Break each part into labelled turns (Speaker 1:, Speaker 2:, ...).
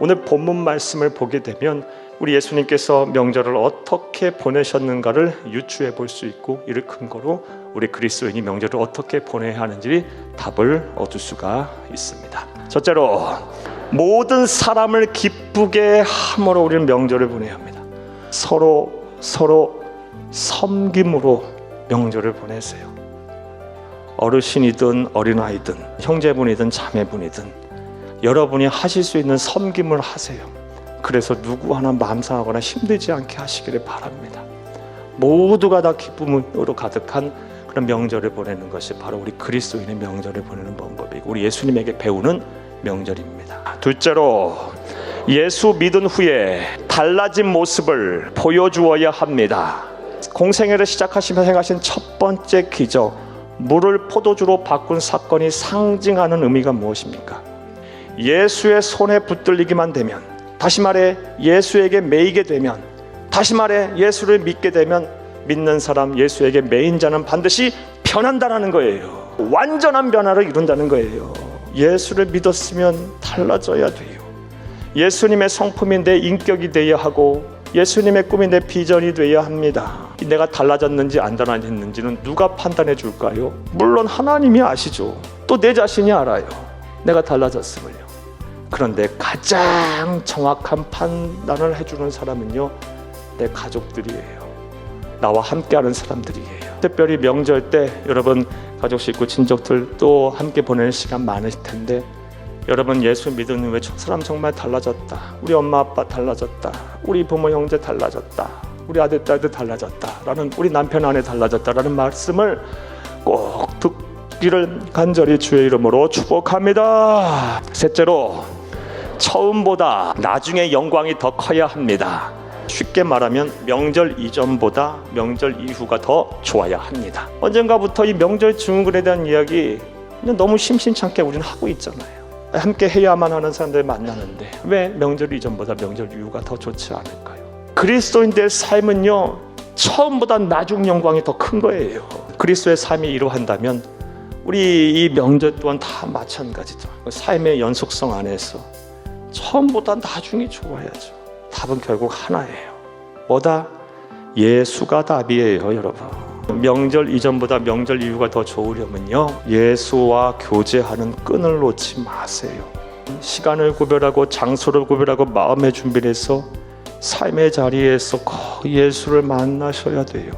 Speaker 1: 오늘 본문 말씀을 보게 되면 우리 예수님께서 명절을 어떻게 보내셨는가를 유추해 볼 수 있고 이를 근거로 우리 그리스도인이 명절을 어떻게 보내야 하는지 답을 얻을 수가 있습니다. 첫째로 모든 사람을 기쁘게 함으로 우리는 명절을 보내야 합니다. 서로 서로 섬김으로 명절을 보내세요. 어르신이든 어린아이든 형제분이든 자매분이든 여러분이 하실 수 있는 섬김을 하세요. 그래서 누구 하나 마음 상하거나 힘들지 않게 하시기를 바랍니다. 모두가 다 기쁨으로 가득한 그런 명절을 보내는 것이 바로 우리 그리스도인의 명절을 보내는 방법이고 우리 예수님에게 배우는 명절입니다. 둘째로 예수 믿은 후에 달라진 모습을 보여주어야 합니다. 공생애를 시작하시며 생각하신 첫 번째 기적 물을 포도주로 바꾼 사건이 상징하는 의미가 무엇입니까? 예수의 손에 붙들리기만 되면 다시 말해 예수에게 매이게 되면 다시 말해 예수를 믿게 되면 믿는 사람 예수에게 매인 자는 반드시 변한다라는 거예요. 완전한 변화를 이룬다는 거예요. 예수를 믿었으면 달라져야 돼요. 예수님의 성품이 내 인격이 되어야 하고 예수님의 꿈이 내 비전이 되어야 합니다. 내가 달라졌는지 안 달라졌는지는 누가 판단해 줄까요? 물론 하나님이 아시죠. 또 내 자신이 알아요. 내가 달라졌음을요. 그런데 가장 정확한 판단을 해주는 사람은요, 내 가족들이에요. 나와 함께하는 사람들이에요. 특별히 명절 때 여러분 가족 식구 친척들 또 함께 보내는 시간 많으실 텐데 여러분 예수 믿은 후에 저 사람 정말 달라졌다. 우리 엄마 아빠 달라졌다. 우리 부모 형제 달라졌다. 우리 아들 딸들 달라졌다라는 우리 남편 아내 달라졌다라는 말씀을 꼭 듣기를 간절히 주의 이름으로 축복합니다. 셋째로 처음보다 나중에 영광이 더 커야 합니다. 쉽게 말하면 명절 이전보다 명절 이후가 더 좋아야 합니다. 언젠가부터 이 명절 증후군에 대한 이야기 너무 심심찮게 우리는 하고 있잖아요. 함께 해야만 하는 사람들 만나는데 왜 명절 이전보다 명절 이후가 더 좋지 않을까요? 그리스도인들의 삶은요 처음보다 나중 영광이 더 큰 거예요. 그리스도의 삶이 이루한다면 우리 이 명절 또한 다 마찬가지죠. 삶의 연속성 안에서 처음보다 나중이 좋아야죠. 답은 결국 하나예요. 뭐다? 예수가 답이에요, 여러분. 명절 이전보다 명절 이후가 더 좋으려면요. 예수와 교제하는 끈을 놓지 마세요. 시간을 구별하고 장소를 구별하고 마음의 준비를 해서 삶의 자리에서 꼭 예수를 만나셔야 돼요.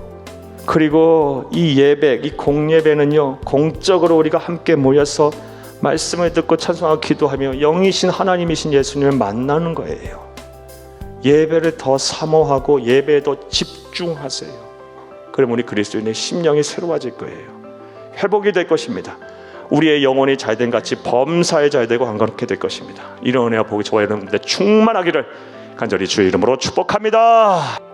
Speaker 1: 그리고 이 예배, 이 공예배는요, 공적으로 우리가 함께 모여서 말씀을 듣고 찬송하고 기도하며 영이신 하나님이신 예수님을 만나는 거예요. 예배를 더 사모하고 예배에 더 집중하세요. 그럼 우리 그리스도인의 심령이 새로워질 거예요. 회복이 될 것입니다. 우리의 영혼이 잘된 같이 범사에 잘되고 한가롭게 될 것입니다. 이런 은혜와 복이 저와 여러분들 충만하기를 간절히 주의 이름으로 축복합니다.